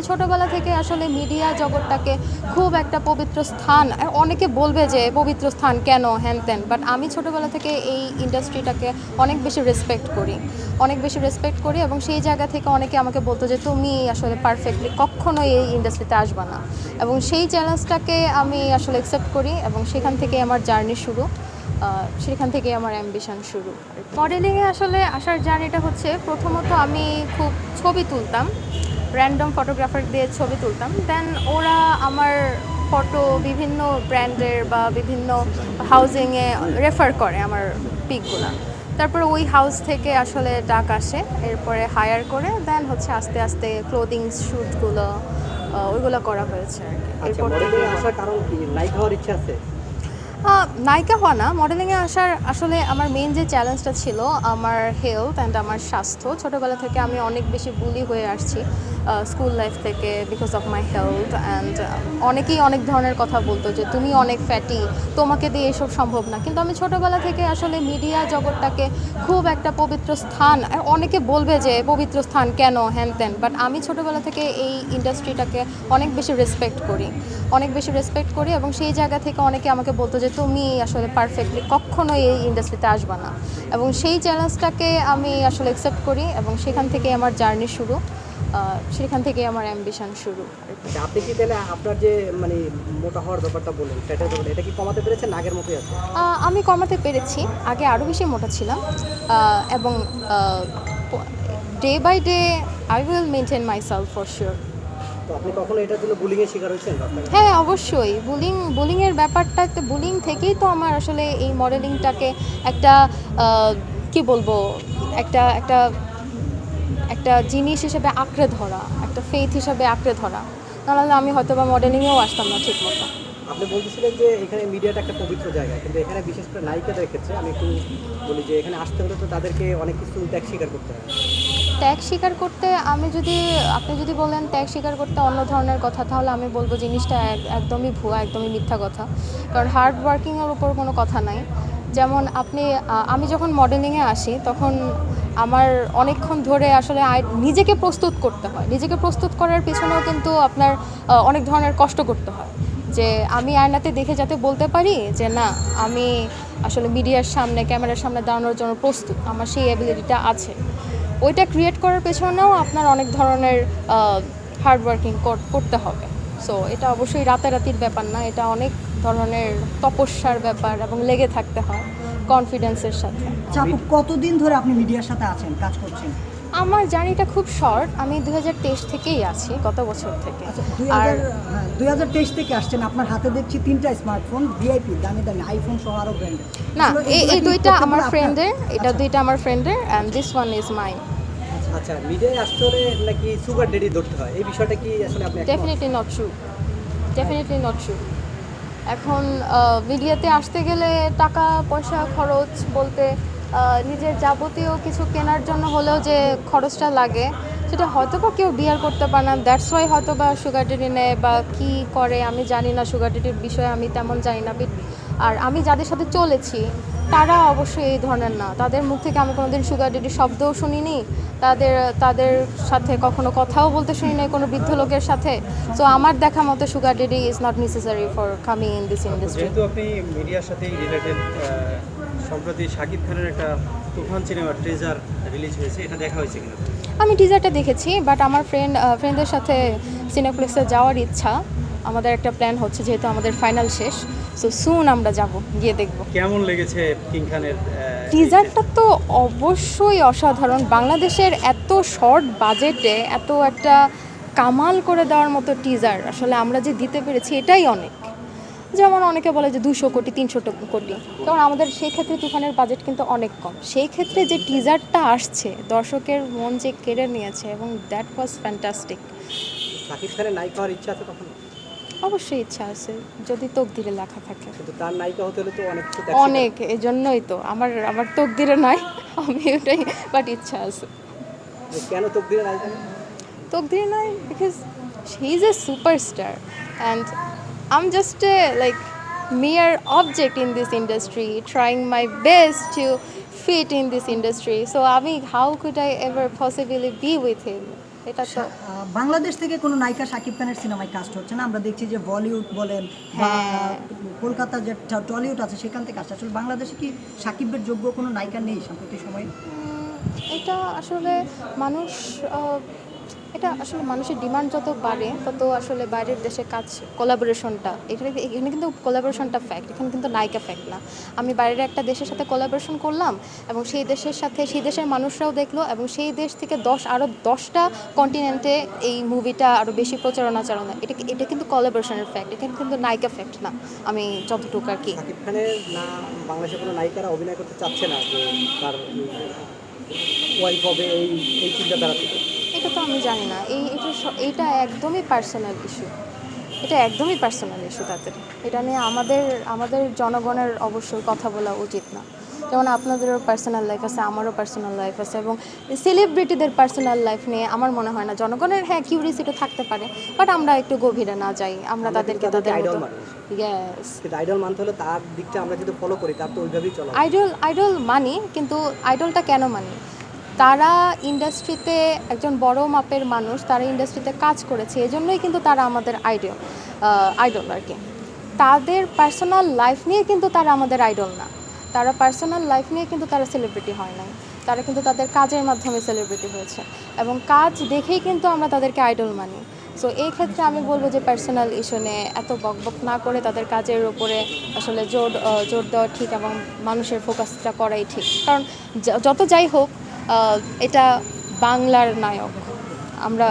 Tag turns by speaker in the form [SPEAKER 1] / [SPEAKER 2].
[SPEAKER 1] আমি ছোটবেলা থেকে আসলে মিডিয়া জগৎটাকে খুব একটা পবিত্র স্থান, অনেকে বলবে যে পবিত্র স্থান কেন হ্যান ত্যান বাট আমি ছোটবেলা থেকে এই ইন্ডাস্ট্রিটাকে অনেক বেশি রেসপেক্ট করি। অনেক বেশি রেসপেক্ট করি এবং সেই জায়গা থেকে অনেকে আমাকে বলতো যে তুমি আসলে পারফেক্টলি কখনোই এই ইন্ডাস্ট্রিতে আসবে না। এবং সেই চ্যালেঞ্জটাকে আমি আসলে অ্যাকসেপ্ট করি এবং সেখান থেকে আমার জার্নি শুরু। সেখান থেকে আমার অ্যাম্বিশন শুরু। মডেলিংয়ে আসলে আসার জার্নিটা হচ্ছে প্রথমত আমি খুব ছবি তুলতাম। র্যান্ডম ফটোগ্রাফার দিয়ে ছবি তুলতাম। দেন ওরা আমার ফটো বিভিন্ন ব্র্যান্ডের বা বিভিন্ন হাউজিংয়ে রেফার করে আমার পিকগুলো তারপর ওই হাউস থেকে আসলে ডাক আসে এরপরে হায়ার করে দেন হচ্ছে আস্তে আস্তে ক্লোদিং শ্যুটগুলো ওইগুলো করা হয়েছে আর কি।
[SPEAKER 2] আচ্ছা
[SPEAKER 1] এরপর থেকে
[SPEAKER 2] আসার কারণ কি? নায়িকা হওয়ার ইচ্ছা আছে?
[SPEAKER 1] নায়িকা হওয়া না মডেলিংয়ে আসার আসলে আমার মেন যে চ্যালেঞ্জটা ছিল আমার হেলথ অ্যান্ড আমার স্বাস্থ্য, ছোটোবেলা থেকে আমি অনেক বেশি বুলি হয়ে আসছি স্কুল লাইফ থেকে because of my health and অনেকেই অনেক ধরনের কথা বলতো যে তুমি অনেক ফ্যাটি তোমাকে দিয়ে এসব সম্ভব না। কিন্তু আমি ছোটোবেলা থেকে আসলে মিডিয়া জগৎটাকে খুব একটা পবিত্র স্থান, অনেকে বলবে যে পবিত্র স্থান কেন হ্যান ত্যান বাট আমি ছোটোবেলা থেকে এই ইন্ডাস্ট্রিটাকে অনেক বেশি রেসপেক্ট করি। অনেক বেশি রেসপেক্ট করি এবং সেই জায়গা থেকে অনেকে আমাকে বলতো যে তুমি আসলে পারফেক্টলি কখনোই এই ইন্ডাস্ট্রিতে আসবে না। এবং সেই চ্যালেঞ্জটাকে আমি আসলে অ্যাকসেপ্ট করি এবং সেখান থেকে আমার জার্নি শুরু। সেখান থেকে আমার অ্যাম্বিশন শুরু।
[SPEAKER 2] আচ্ছা আপনি কি তাহলে আপনার যে মানে মোটা হওয়ার ব্যাপারটা বলেন সেটার ব্যাপারে এটা কি কমাতে পেরেছেন আগের মতোই আছে?
[SPEAKER 1] আমি কমাতে পেরেছি আগে আরও বেশি মোটা ছিলাম। এবং day by day I will maintain myself for sure
[SPEAKER 2] আপনি কখনো এটার জন্য বুলিং এর শিকার হয়েছেন
[SPEAKER 1] হ্যাঁ অবশ্যই। বুলিং বুলিংয়ের ব্যাপারটা বুলিং থেকেই তো আমার আসলে এই মডেলিংটাকে একটা কি বলব একটা একটা একটা জিনিস হিসেবে আঁকড়ে ধরা একটা ফেথ হিসেবে আঁকড়ে ধরা। নাহলে আমি হয়তো বা মডেলিংয়েও আসতাম না ঠিক মতো।
[SPEAKER 2] আপনি বলতেছিলেন যে এখানে মিডিয়াটা একটা পবিত্র জায়গা কিন্তু এখানে বিশেষ করে নায়িকাদের ক্ষেত্রে আমি একটু বলি যে এখানে আসতে হলে তো তাদেরকে অনেক কিছু ত্যাগ স্বীকার করতে হয়।
[SPEAKER 1] ত্যাগ স্বীকার করতে আমি যদি, আপনি যদি বলেন ত্যাগ স্বীকার করতে অন্য ধরনের কথা, তাহলে আমি বলব জিনিসটা এক- একদমই ভুয়া, একদমই মিথ্যা কথা। কারণ হার্ড ওয়ার্কিংয়ের উপর কোনো কথা নাই। যেমন আপনি আমি যখন মডেলিংয়ে আসি, তখন আমার অনেকক্ষণ ধরে আসলে নিজেকে প্রস্তুত করতে হয়। নিজেকে প্রস্তুত করার পিছনেও কিন্তু আপনার অনেক ধরনের কষ্ট করতে হয়। যে আমি আয়নাতে দেখে যাতে বলতে পারি যে, না, আমি আসলে মিডিয়ার সামনে, ক্যামেরার সামনে দাঁড়ানোর জন্য প্রস্তুত। আমার সেই অ্যাবিলিটিটা আছে। ওইটা ক্রিয়েট করার পেছনেও আপনার অনেক ধরনের হার্ডওয়ার্কিং করতে হবে। সো এটা অবশ্যই রাতারাতির ব্যাপার না, এটা অনেক ধরনের তপস্যার ব্যাপার এবং লেগে থাকতে হয় কনফিডেন্সের সাথে।
[SPEAKER 3] আচ্ছা কতদিন ধরে আপনি মিডিয়ার সাথে আছেন, কাজ করছেন?
[SPEAKER 1] আমার জার্নিটা খুব শর্ট। আমি দু থেকেই আছি গত বছর থেকে।
[SPEAKER 3] আচ্ছা
[SPEAKER 1] আর
[SPEAKER 3] হ্যাঁ তেইশ থেকে আসছেন আপনার হাতে দেখছি তিনটা স্মার্টফোন ভিআইপি দামি দামি আইফোন সহ আরও ব্র্যান্ডের
[SPEAKER 1] না এই এই দুইটা আমার ফ্রেন্ডের এটা দুইটা আমার ফ্রেন্ডের and this one is my
[SPEAKER 2] আচ্ছা মিডিয়ায় আসতে হলে নাকি সুগার ডেডি ধরতে হয়? এই বিষয়টা কি আসলে আপনি
[SPEAKER 1] definitely not true definitely not true এখন মিডিয়াতে আসতে গেলে টাকা পয়সা খরচ বলতে নিজের যাবতীয় কিছু কেনার জন্য হলেও যে খরচটা লাগে সেটা হয়তো বা কেউ বিয়ার করতে পারে না। দ্যাটস ওয়াই হয়তো বা সুগার ডেডি নেয় বা কী করে আমি জানি না। সুগার ডেডির বিষয়ে আমি তেমন জানি না। আর আমি যাদের সাথে চলেছি তারা অবশ্যই এই ধরনের না। তাদের মুখ থেকে আমি কোনোদিন সুগার ডেডির শব্দও শুনিনি। তাদের তাদের সাথে কখনো কথাও বলতে শুনি নাই কোনো বৃদ্ধ লোকের সাথে। সো আমার দেখা মতো sugar daddy is not necessary for coming in this industry
[SPEAKER 4] যেহেতু আপনি মিডিয়ার সাথেই রিলেটেড সম্প্রতি শাকিব খানের একটা তুফান সিনেমার ট্রেজার রিলিজ হয়েছে এটা দেখা হয়েছে কিনা?
[SPEAKER 1] আমি টিজারটা দেখেছি বাট আমার ফ্রেন্ড ফ্রেন্ডদের সাথে সিনেপ্লেক্সে যাওয়ার ইচ্ছা। আমাদের একটা প্ল্যান হচ্ছে যেহেতু আমাদের ফাইনাল শেষ সো সুন আমরা যাব গিয়ে দেখব।
[SPEAKER 4] কেমন লেগেছে কিং খানের
[SPEAKER 1] টিজারটা তো অবশ্যই অসাধারণ। বাংলাদেশের এত শর্ট বাজেটে এত একটা কামাল করে দেওয়ার মতো টিজার আসলে আমরা যে দিতে পেরেছি এটাই অনেক। যেমন অনেকে বলে যে দুশো কোটি তিনশো কোটি। কারণ আমাদের সেই ক্ষেত্রে তুফানের বাজেট কিন্তু অনেক কম। সেই ক্ষেত্রে যে টিজারটা আসছে দর্শকের মন যে কেড়ে নিয়েছে এবং দ্যাট ওয়াজ ফ্যান্টাস্টিক
[SPEAKER 2] সাকিব খানের নায়িকা হওয়ার ইচ্ছা আছে কখনো?
[SPEAKER 1] অবশ্যই ইচ্ছা আছে যদি তকদিরে লেখা থাকে।
[SPEAKER 2] কিন্তু তার নায়িকা হতে হলে তো অনেক
[SPEAKER 1] এই জন্যই তো। আমার আমার তকদিরে নয় আমি ওটাই বাট ইচ্ছা আছে।
[SPEAKER 2] কেন তকদিরে নায়িকা
[SPEAKER 1] Tokdir Nai because he's a superstar and I'm just a like mere object in this industry trying my best to fit in this industry. So I mean how could I ever possibly be with him? এটা তো
[SPEAKER 3] বাংলাদেশ থেকে কোনো নায়িকা শাকিব খানের সিনেমায় caste হচ্ছে না? আমরা দেখছি যে বলিউড বলেন বা
[SPEAKER 1] হ্যাঁ।
[SPEAKER 3] কলকাতা যে টলিউড আছে সেখান থেকে আসছে। আসলে বাংলাদেশে কি শাকিবের যোগ্য কোনো নায়িকা নেই সাম্প্রতিক সময়ে?
[SPEAKER 1] এটা আসলে মানুষ এটা আসলে মানুষের ডিমান্ড যত বাড়ে, তত আসলে বাইরের দেশে কাজ কোলাবোরেশনটা এখানে এখানে কিন্তু কোলাবোরেশনটা ফ্যাক্ট এখানে কিন্তু নায়িকা ফ্যাক্ট না। আমি বাইরের একটা দেশের সাথে কোলাবোরেশন করলাম এবং সেই দেশের সাথে, সেই দেশের মানুষরাও দেখল এবং সেই দেশ থেকে দশ আরও দশটা কন্টিনেন্টে এই মুভিটা আরও বেশি প্রচারণা চালানো এটা এটা কিন্তু কোলাবোরেশনের ফ্যাক্ট এখানে কিন্তু নায়িকা ফ্যাক্ট না, আমি যতটুকু আর কি।
[SPEAKER 2] না বাংলাদেশের কোনো নায়িকারা অভিনয় করতে চাচ্ছে না তার ওয়াইফ হবে এই চিন্তাধারা থেকে?
[SPEAKER 1] এটা তো আমি জানি না। এই এটা এইটা একদমই পার্সোনাল ইস্যু এটা একদমই পার্সোনাল ইস্যু তাদের। এটা নিয়ে আমাদের আমাদের জনগণের অবশ্যই কথা বলা উচিত না। যেমন আপনাদেরও পার্সোনাল লাইফ আছে আমারও পার্সোনাল লাইফ আছে এবং সেলিব্রিটিদের পার্সোনাল লাইফ নিয়ে আমার মনে হয় না। জনগণের হ্যাঁ কিউরিসিটি থাকতে পারে বাট আমরা একটু গভীরে না যাই। আমরা তাদেরকে তাদের
[SPEAKER 2] মানি। আইডল মানতে হলে তার দিকটা আমরা যদি ফলো করি তার তো ওইভাবেই চলা।
[SPEAKER 1] আইডল আইডল মানি কিন্তু আইডলটা কেন মানি? তারা ইন্ডাস্ট্রিতে একজন বড় মাপের মানুষ, তারা ইন্ডাস্ট্রিতে কাজ করেছে, এজন্যই কিন্তু তারা আমাদের আইডল আইডল আর কি। তাদের পার্সোনাল লাইফ নিয়ে কিন্তু তারা আমাদের আইডল না। তারা পার্সোনাল লাইফ নিয়ে কিন্তু তারা সেলিব্রিটি হয় নাই। তারা কিন্তু তাদের কাজের মাধ্যমে সেলিব্রিটি হয়েছে। এবং কাজ দেখেই কিন্তু আমরা তাদেরকে আইডল মানি। সো এই ক্ষেত্রে আমি বলব যে পার্সোনাল ইস্যু নিয়ে এত বকবক না করে তাদের কাজের উপরে আসলে জোর জোর দেওয়া ঠিক এবং মানুষের ফোকাসটা করাই ঠিক। কারণ যত যাই হোক এটা বাংলার নায়ক। আমরা